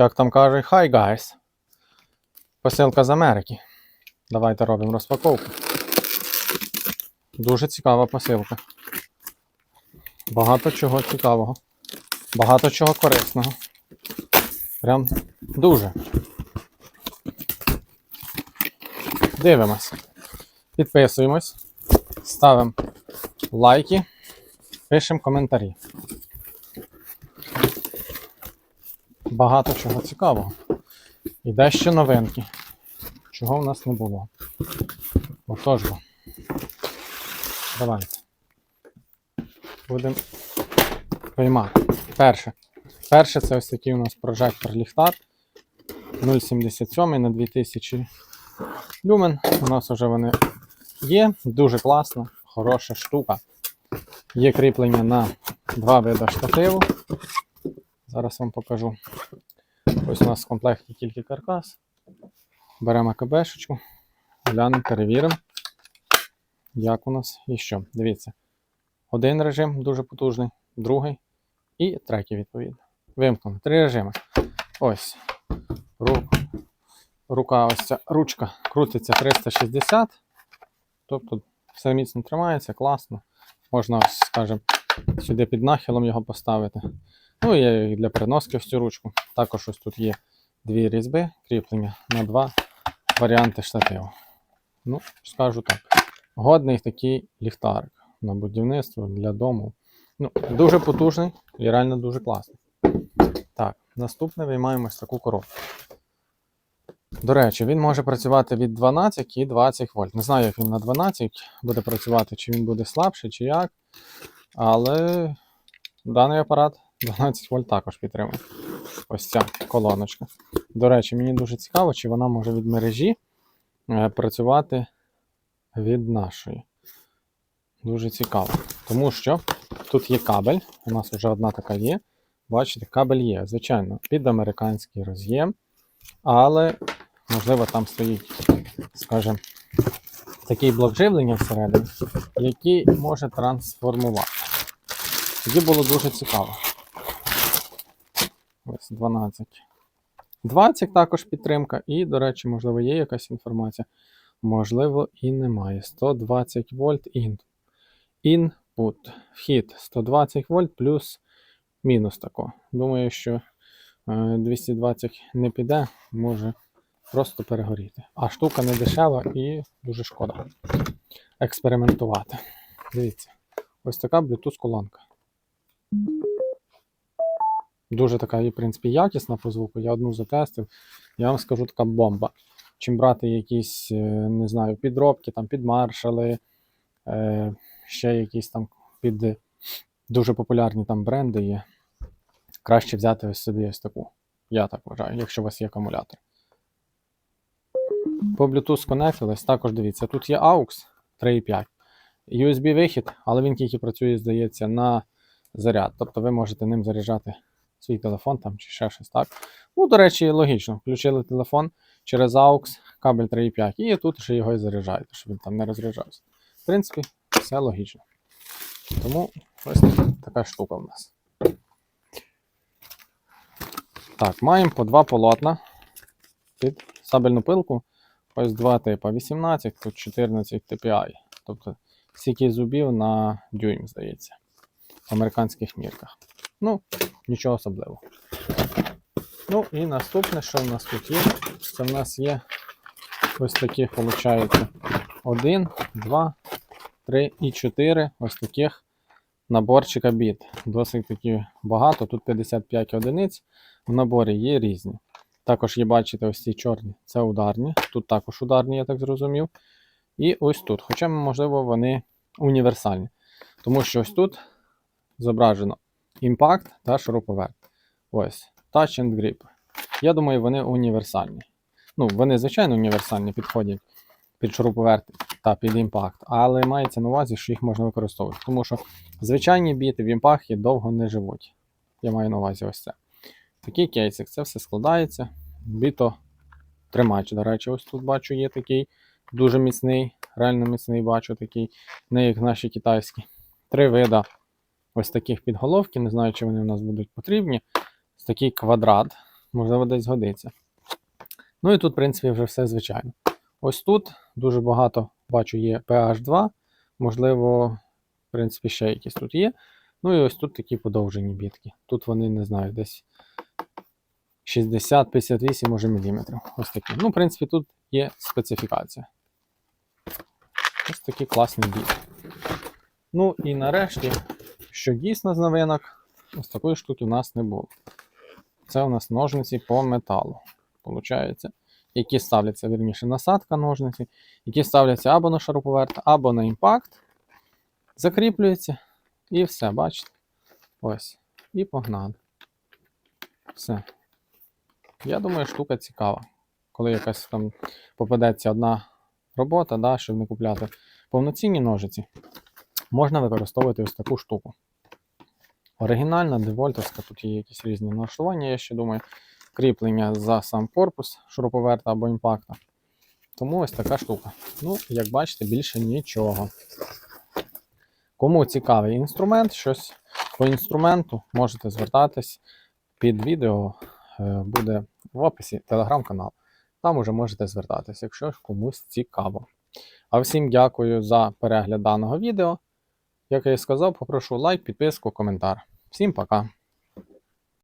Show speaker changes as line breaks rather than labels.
Як там кажуть, hi guys. Посилка з Америки. Давайте робимо розпаковку. Дуже цікава посилка. Багато чого цікавого. Багато чого корисного. Прям дуже. Дивимось. Підписуємось. Ставимо лайки. Пишемо коментарі. Багато чого цікавого. І дещо новинки. Чого в нас не було. Отож бо. Давайте. Будемо поймати. Перше. Перше це ось такий у нас прожектор ліхтар 0,77 на 2000 люмен. У нас вже вони є. Дуже класно, хороша штука. Є кріплення на два види штативу. Зараз вам покажу. Ось у нас в комплекті тільки каркас. Беремо КБшечку, глянемо, перевіримо, як у нас і що. Дивіться. Один режим дуже потужний, другий і третій, відповідно. Вимкнено. Три режими. Ось. Ру... Рука, ось ця ручка крутиться 360. Тобто все міцно тримається, класно. Можна, скажімо, сюди під нахилом його поставити. Ну і для переноски ось цю ручку. Також ось тут є дві різьби кріплення на два варіанти штативу. Ну, скажу так. Годний такий ліхтарик на будівництво для дому. Ну, дуже потужний і реально дуже класний. Так, наступне виймаємо ось таку коробку. До речі, він може працювати від 12 і 20 вольт. Не знаю, як він на 12 буде працювати, чи він буде слабший, чи як. Але даний апарат 12 вольт також підтримує. Ось ця колоночка. До речі, мені дуже цікаво, чи вона може від мережі е, працювати від нашої. Дуже цікаво. Тому що тут є кабель. У нас вже одна така є. Бачите, кабель є, звичайно, під американський роз'єм. Але, можливо, там стоїть, скажімо, такий блок живлення всередині, який може трансформувати. Тоді було дуже цікаво. Ось 12. 20 також підтримка. І, до речі, можливо, є якась інформація. Можливо, і немає. 120 вольт ін. Input. Вхід 120 вольт плюс мінус тако. Думаю, що е, 220 не піде, може просто перегоріти. А штука не дешева і дуже шкода експериментувати. Дивіться, ось така Bluetooth колонка. Дуже така, в принципі, якісна по звуку. Я одну затестив. Я вам скажу така бомба. Чим брати якісь, е, не знаю, підробки, там, під маршали, е, ще якісь там під дуже популярні там бренди є. Краще взяти ось собі ось таку. Я так вважаю, якщо у вас є акумулятор. По Bluetooth сконектились, також дивіться, тут є AUX 3.5. USB-вихід, але він тільки працює, здається, на заряд. Тобто ви можете ним заряджати свій телефон там чи ще щось так. Ну, до речі, логічно. Включили телефон через AUX, кабель 3.5, і тут ще його і заряджаєте, щоб він там не розряджався. В принципі, все логічно. Тому ось така штука в нас. Так, маємо по два полотна під сабельну пилку. Ось два типа 18, тут 14 TPI. Тобто стільки зубів на дюйм, здається, американських мірках. Ну, нічого особливого. Ну і наступне, що в нас тут є, це в нас є ось таких, виходить, 1, 2, 3 і 4 ось таких наборчика біт. Досить таки багато, тут 55 одиниць. В наборі є різні. Також є, бачите, ось ці чорні, це ударні. Тут також ударні, я так зрозумів. І ось тут. Хоча, можливо, вони універсальні. Тому що ось тут зображено імпакт та шуруповерт. Ось, Touch and Grip. Я думаю, вони універсальні. Ну, вони, звичайно, універсальні підходять під шуруповерт та під імпакт, але мається на увазі, що їх можна використовувати. Тому що звичайні біти в імпахті довго не живуть. Я маю на увазі ось це. Такий кейсик, це все складається. Біто тримач, до речі, ось тут бачу, є такий дуже міцний, реально міцний бачу такий, не як наші китайські. Три вида ось таких підголовки. Не знаю, чи вони у нас будуть потрібні. Ось такий квадрат. можливо, десь годиться. Ну і тут, в принципі, вже все звичайно. Ось тут дуже багато бачу є PH2, можливо, в принципі, ще якісь тут є. Ну і ось тут такі подовжені бітки. Тут вони, не знаю, десь 60-58 може міліметрів. Ось такі. Ну, в принципі, тут є специфікація. Ось такі класні бітки. Ну і нарешті, що дійсно з новинок, ось такої штуки в нас не було. Це у нас ножниці по металу. Получається, які ставляться, вірніше, насадка ножниці, які ставляться або на шуруповерт, або на імпакт. Закріплюються і все, бачите? Ось. І погнали. Все. Я думаю, штука цікава. Коли якась там попадеться одна робота, да, щоб не купляти повноцінні ножиці, можна використовувати ось таку штуку. Оригінальна, девольтовська, тут є якісь різні налаштування, я ще думаю, кріплення за сам корпус шуруповерта або імпакта. Тому ось така штука. Ну, як бачите, більше нічого. Кому цікавий інструмент, щось по інструменту, можете звертатись під відео, е, буде в описі телеграм-канал. Там уже можете звертатись, якщо комусь цікаво. А всім дякую за перегляд даного відео. Як я і сказав, попрошу лайк, підписку, коментар. Всім пока!